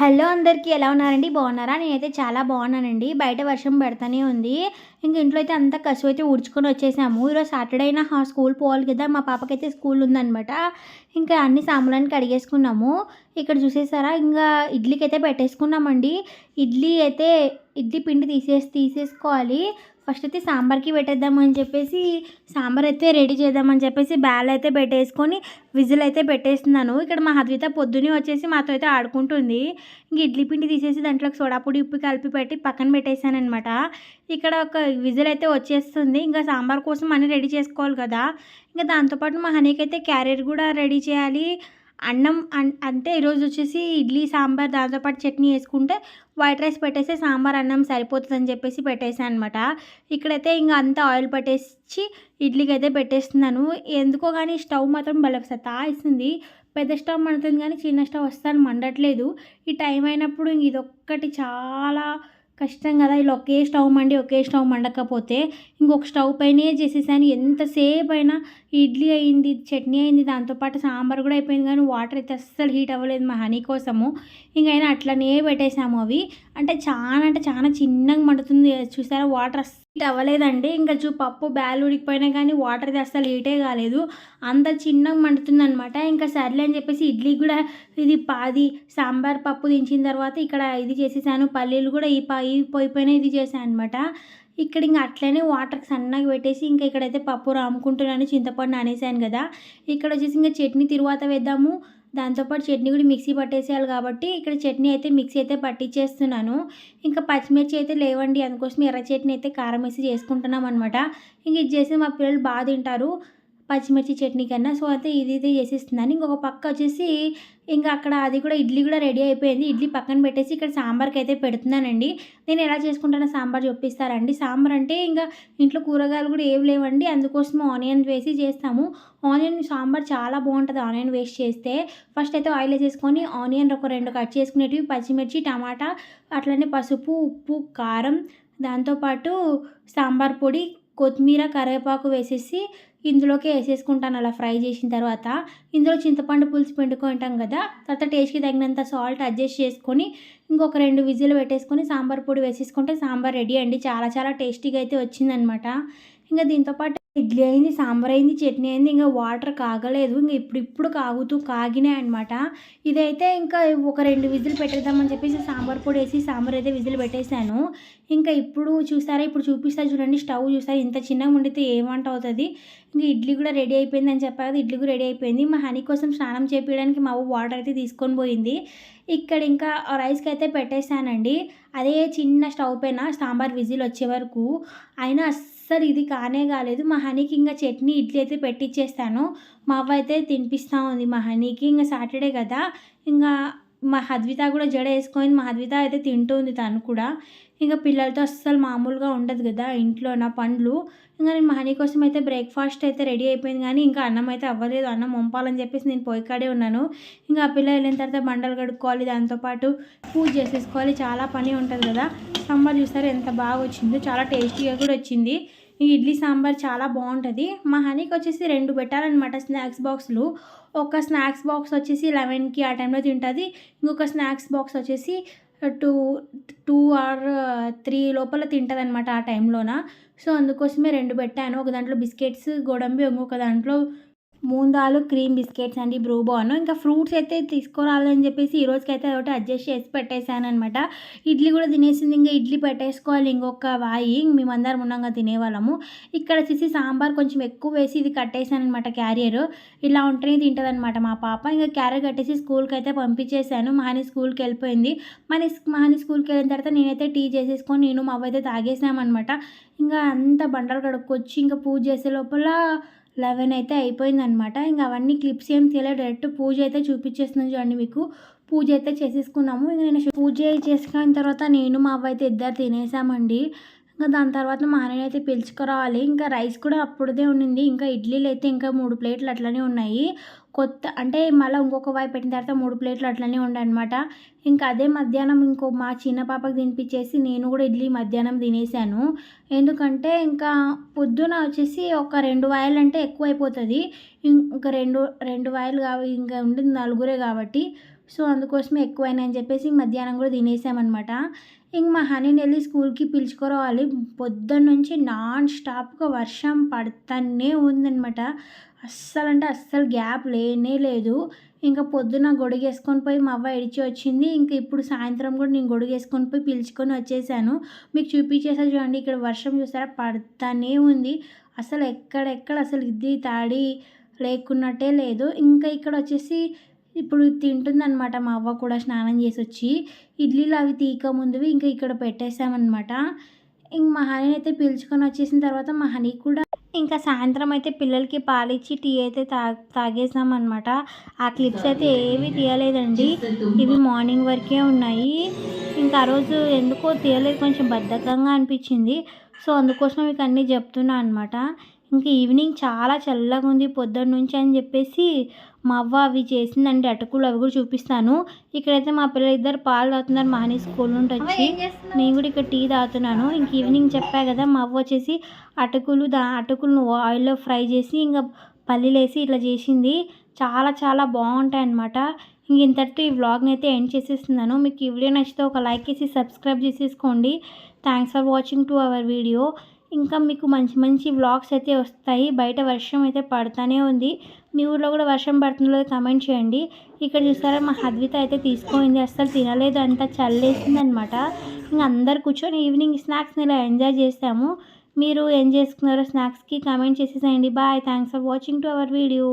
Hello అందరికీ ఎలా ఉన్నారండి? బాగున్నారా? నేనైతే చాలా బాగున్నానండి. బయట వర్షం పడుతూనే ఉంది. ఇంక ఇంట్లో అయితే అంతా కసు అయితే ఊడ్చుకొని వచ్చేసాము. ఈరోజు సాటర్డే అయినా స్కూల్ పోవాలి కదా. మా పాపకైతే స్కూల్ ఉందనమాట ఇంకా అన్ని సామాన్లన్నీ కడిగేసుకున్నాము. ఇక్కడ చూసేసారా? ఇంకా ఇడ్లీకి అయితే పెట్టేసుకున్నామండి. ఇడ్లీ అయితే ఇడ్లీ పిండి తీసేసి తీసేసుకోవాలి. ఫస్ట్ అయితే సాంబార్కి పెట్టేద్దామని చెప్పేసి సాంబార్ అయితే రెడీ చేద్దామని చెప్పేసి బ్యాల్ అయితే పెట్టేసుకొని విజిల్ అయితే పెట్టేస్తున్నాను. ఇక్కడ మా హద్విత పొద్దునే వచ్చేసి మాతో అయితే ఆడుకుంటుంది. ఇంక ఇడ్లీ పిండి తీసేసి దాంట్లో సోడాపొడి ఉప్పు కలిపి పెట్టి పక్కన పెట్టేశాను అనమాట ఇక్కడ ఒక విజిల్ అయితే వచ్చేస్తుంది. ఇంకా సాంబార్ కోసం అన్నీ రెడీ చేసుకోవాలి కదా. ఇంకా దాంతోపాటు మా హనీకి అయితే క్యారియర్ కూడా రెడీ చేయాలి. అన్నం అంటే ఈరోజు వచ్చేసి ఇడ్లీ సాంబార్ దాంతోపాటు చట్నీ వేసుకుంటే వైట్ రైస్ పెట్టేసి సాంబార్ అన్నం సరిపోతుంది అని చెప్పేసి పెట్టేసాను అనమాట ఇక్కడైతే ఇంకా అంతా ఆయిల్ పట్టేసి ఇడ్లీకి అయితే పెట్టేస్తున్నాను. ఎందుకో కానీ స్టవ్ మాత్రం భలే సతాయిస్తుంది పెద్ద స్టవ్ మండుతుంది కానీ చిన్న స్టవ్ వస్తాను మండట్లేదు. ఈ టైం అయినప్పుడు ఇంక ఇదొక్కటి చాలా కష్టం కదా ఇలా ఒకే స్టవ్ మండి ఒకే స్టవ్ మండకపోతే ఇంకొక స్టవ్ పైనే చేసేసాను. ఎంతసేపు అయినా ఇడ్లీ అయింది చట్నీ అయింది దాంతోపాటు సాంబార్ కూడా అయిపోయింది కానీ వాటర్ అయితే అస్సలు హీట్ అవ్వలేదు మా హనీ కోసము. ఇంకైనా అట్లనే పెట్టేసాము అవి. అంటే చాలా అంటే చాలా చిన్నగా మండుతుంది చూసారా? వాటర్ హీట్ అవ్వలేదండి. ఇంకా చూ పప్పు బ్యాలు ఉడికిపోయినా కానీ వాటర్ అయితే అస్సలు హీటే కాలేదు. అంత చిన్నగా మండుతుంది అనమాట ఇంకా సర్లే అని చెప్పేసి ఇడ్లీ కూడా ఇది పాది సాంబార్ పప్పు దించిన తర్వాత ఇక్కడ ఇది చేసేసాను. పల్లీలు కూడా ఈ పా ఈ పోయిపోయినా ఇది చేశాను అనమాట ఇక్కడ ఇంకా అట్లనే వాటర్ సన్నగా పెట్టేసి ఇంకా ఇక్కడైతే పప్పు రాముకుంటున్నాను చింతపండు అనేసాను కదా. ఇక్కడ వచ్చేసి ఇంకా చట్నీ తిరువాత వేద్దాము. దాంతోపాటు చట్నీ కూడా మిక్సీ పట్టేసేయాలి కాబట్టి ఇక్కడ చట్నీ అయితే మిక్సీ అయితే పట్టించేస్తున్నాను ఇంకా పచ్చిమిర్చి అయితే లేవండి అందుకోసం ఎర్ర చట్నీ అయితే కారం వేసి చేసుకుంటున్నాం అనమాట ఇంక ఇది చేసి మా పిల్లలు బాగా తింటారు. పచ్చిమిర్చి చట్నీ కన్నా. సో అయితే ఇది అయితే చేసేస్తున్నాను. ఇంకొక పక్క వచ్చేసి ఇంకా అక్కడ అది కూడా ఇడ్లీ కూడా రెడీ అయిపోయింది. ఇడ్లీ పక్కన పెట్టేసి ఇక్కడ సాంబార్కి అయితే పెడుతున్నానండి. నేను ఎలా చేసుకుంటానో సాంబార్ చూపిస్తారండి సాంబార్ అంటే ఇంకా ఇంట్లో కూరగాయలు కూడా ఏవి లేవండి. అందుకోసం ఆనియన్ వేసి చేస్తాము. ఆనియన్ సాంబార్ చాలా బాగుంటుంది ఆనియన్ వేస్ట్ చేస్తే. ఫస్ట్ అయితే ఆయిల్ వేసేసుకొని ఆనియన్ ఒక రెండు కట్ చేసుకునేటివి పచ్చిమిర్చి టమాటా అట్లనే పసుపు ఉప్పు కారం దాంతోపాటు సాంబార్ పొడి కొత్తిమీర కరివేపాకు వేసేసి ఇందులోకి వేసేసుకుంటాను. అలా ఫ్రై చేసిన తర్వాత ఇందులో చింతపండు పులుసు పిండుకుంటాం కదా తర్వాత టేస్ట్కి తగినంత సాల్ట్ అడ్జస్ట్ చేసుకొని ఇంకొక రెండు విజిల్ పెట్టేసుకొని సాంబార్ పొడి వేసేసుకుంటే సాంబార్ రెడీ అండి. చాలా చాలా టేస్టీగా అయితే వచ్చిందనమాట ఇంకా దీంతోపాటు ఇడ్లీ అయింది సాంబార్ అయింది చట్నీ అయింది ఇంకా వాటర్ కాగలేదు ఇంకా ఇప్పుడు ఇప్పుడు కాగుతూ కాగినాయి అనమాట ఇదైతే ఇంకా ఒక రెండు విజిల్ పెట్టేద్దామని చెప్పేసి సాంబార్ పొడి వేసి సాంబార్ అయితే విజిల్ పెట్టేశాను. ఇంకా ఇప్పుడు చూసారా ఇప్పుడు చూపిస్తా చూడండి స్టవ్ చూసారా ఇంత చిన్నగా ఉండితే ఏమంట అవుతుంది? ఇంకా ఇడ్లీ కూడా రెడీ అయిపోయింది అని చెప్పారు ఇడ్లీ కూడా రెడీ అయిపోయింది. మా హనీ కోసం స్నానం చేపించడానికి మా వాటర్ అయితే తీసుకొని పోయింది. ఇక్కడ ఇంకా రైస్కి అయితే పెట్టేశానండి. అదే చిన్న స్టవ్ పైన సాంబార్ విజిల్ వచ్చే వరకు. అయినా సార్ ఇది కానే కాలేదు. మా హనీకి ఇంకా చట్నీ ఇడ్లీ అయితే పెట్టిచ్చేస్తాను. మా అవ్వ అయితే తినిపిస్తూ ఉంది మా హనీకి. ఇంకా సాటర్డే కదా. ఇంకా మా హద్విత కూడా జడ వేసుకొని మా హద్విత అయితే తింటుంది తను కూడా. ఇంకా పిల్లలతో అస్సలు మామూలుగా ఉండదు కదా ఇంట్లో నా పండ్లు. ఇంకా నేను మా కోసం అయితే బ్రేక్ఫాస్ట్ అయితే రెడీ అయిపోయింది కానీ ఇంకా అన్నం అయితే అవ్వలేదు. అన్నం వంపాలని చెప్పేసి నేను పోయికాడే ఉన్నాను. ఇంకా ఆ పిల్ల వెళ్ళిన తర్వాత బండలు కడుక్కోవాలి దాంతోపాటు పూజ చేసేసుకోవాలి. చాలా పని ఉంటుంది కదా. సాంబార్ చూసారు ఎంత బాగా వచ్చిందో చాలా టేస్టీగా కూడా వచ్చింది. ఈ ఇడ్లీ సాంబార్ చాలా బాగుంటుంది. మా హనీకి వచ్చేసి రెండు పెట్టాలన్నమాట స్నాక్స్ బాక్స్లు. ఒక స్నాక్స్ బాక్స్ వచ్చేసి లెవెన్కి ఆ టైంలో తింటుంది. ఇంకొక స్నాక్స్ బాక్స్ వచ్చేసి టూ టూ ఆర్ త్రీ లోపల తింటుంది అనమాట ఆ టైంలోన. సో అందుకోసమే రెండు పెట్టాను. ఒక దాంట్లో బిస్కెట్స్ గోడంబి ఇంకొక దాంట్లో మూందాలు క్రీమ్ బిస్కెట్స్ అండి బ్రూబాన్ ఇంకా ఫ్రూట్స్ అయితే తీసుకురాలని చెప్పేసి ఈ రోజుకైతే ఒకటి అడ్జస్ట్ చేసి పెట్టేశాను అనమాట ఇడ్లీ కూడా తినేసింది. ఇంకా ఇడ్లీ పెట్టేసుకోవాలి ఇంకొక వాయి. మేమందరం ఉన్నాగా తినేవాళ్ళము. ఇక్కడ వచ్చేసి సాంబార్ కొంచెం ఎక్కువ వేసి ఇది కట్టేశాను అనమాట క్యారియర్. ఇలా ఉంటేనే తింటుంది అనమాట మా పాప. ఇంకా క్యారియర్ కట్టేసి స్కూల్కి అయితే పంపించేశాను మహాని స్కూల్కి వెళ్ళిపోయింది. మన మహాని స్కూల్కి వెళ్ళిన తర్వాత నేనైతే టీ చేసేసుకొని నేను మా అయితే తాగేసామన్నమాట ఇంకా అంత బండలు కడుక్కొచ్చి ఇంకా పూజ చేసే లోపల లెవెన్ అయితే అయిపోయిందనమాట. ఇంకా అవన్నీ క్లిప్స్ ఏం తీయలేదు డైరెక్ట్ పూజ అయితే చూపించేస్తున్నాను చూడండి మీకు. పూజ అయితే చేసేసుకున్నాము. ఇంకా నేను పూజ చేసుకున్న తర్వాత నేను మా అవ్వ అయితే ఇద్దరు తినేసామండి. ఇంకా దాని తర్వాత మా ఆయన అయితే పిలుచుకురావాలి. ఇంకా రైస్ కూడా అప్పుడుదే ఉండింది. ఇంకా ఇడ్లీలు అయితే ఇంకా మూడు ప్లేట్లు అట్లనే ఉన్నాయి. కొత్త అంటే మళ్ళీ ఇంకొక వైపు పెట్టిన తర్వాత మూడు ప్లేట్లు అట్లనే ఉండనమాట ఇంకా అదే మధ్యాహ్నం ఇంకో మా చిన్న పాపకి తినిపించేసి నేను కూడా ఇడ్లీ మధ్యాహ్నం తినేసాను. ఎందుకంటే ఇంకా పొద్దున వచ్చేసి ఒక రెండు వాయలు అంటే ఎక్కువ అయిపోతుంది ఇంకా రెండు రెండు వాయలు కావు ఇంకా ఉండేది నలుగురే కాబట్టి. సో అందుకోసమే ఎక్కువైనా అని చెప్పేసి మధ్యాహ్నం కూడా తినేసామన్నమాట. ఇంక మా హనీని వెళ్ళి స్కూల్కి పిలుచుకురావాలి. పొద్దున్న నుంచి నాన్ స్టాప్గా వర్షం పడుతూనే ఉందనమాట అస్సలు అంటే అస్సలు గ్యాప్ లేనే లేదు. ఇంకా పొద్దున గొడుగేసుకొని పోయి మా అవ్వ ఇడిచి వచ్చింది. ఇంకా ఇప్పుడు సాయంత్రం కూడా నేను గొడుగేసుకొని పోయి పిలుచుకొని వచ్చేసాను. మీకు చూపించేసా చూడండి ఇక్కడ వర్షం చూసారా? పడుతూనే ఉంది. అసలు ఎక్కడెక్కడ అసలు ఇది తాడి లేకున్నట్టే లేదు. ఇంకా ఇక్కడ వచ్చేసి ఇప్పుడు తింటుందన్నమాట మా అవ్వ కూడా స్నానం చేసి వచ్చి ఇడ్లీలు అవి తీక ముందువి ఇంకా ఇక్కడ పెట్టేసామన్నమాట ఇంక మా హనీని అయితే పిలుచుకొని వచ్చేసిన తర్వాత మా హనీ కూడా ఇంకా సాయంత్రం అయితే పిల్లలకి పాలిచ్చి టీ అయితే తా తాగేసామన్నమాట ఆ క్లిప్స్ అయితే ఏవి తీయలేదండి. ఇవి మార్నింగ్ వరకే ఉన్నాయి. ఇంకా ఆ రోజు ఎందుకో తీయలేదు కొంచెం బద్ధకంగా అనిపించింది. సో అందుకోసం మీకు అన్నీ చెప్తున్నా అనమాట ఇంక ఈవినింగ్ చాలా చల్లగా ఉంది పొద్దున్న నుంచి అని చెప్పేసి మా అవ్వ అవి చేసిందండి అటుకులు అవి కూడా చూపిస్తాను. ఇక్కడైతే మా పిల్లలు ఇద్దరు పాలు తాగుతున్నారు మా హనీ స్కూల్ నుండి వచ్చి. నేను కూడా ఇక్కడ టీ తాగుతున్నాను. ఇంక ఈవినింగ్ చెప్పా కదా మా అవ్వ వచ్చేసి అటుకులు దా అటుకులను ఆయిల్లో ఫ్రై చేసి ఇంకా పల్లీలు వేసి ఇట్లా చేసింది. చాలా చాలా బాగుంటాయి అన్నమాట. ఇంక ఇంతటితో ఈ వ్లాగ్ని అయితే ఎండ్ చేసేస్తున్నాను. మీకు ఈ వీడియో నచ్చితే ఒక లైక్ చేసి సబ్స్క్రైబ్ చేసేసుకోండి. Thanks for watching to our video. ఇంకా మీకు మంచి మంచి వ్లాగ్స్ అయితే వస్తాయి. బయట వర్షం అయితే పడుతూనే ఉంది. మీ ఊర్లో కూడా వర్షం పడుతుందో కమెంట్ చేయండి. ఇక్కడ చూసారా మా హద్విత అయితే తీసుకోయింది. అస్సలు తినలేదు అంతా చల్లేసింది అనమాట ఇంకా అందరు కూర్చొని ఈవినింగ్ స్నాక్స్ని ఇలా ఎంజాయ్ చేస్తాము మీరు ఏం చేసుకున్నారో స్నాక్స్కి కామెంట్ చేసేసేయండి. Bye. Thanks for watching to our video.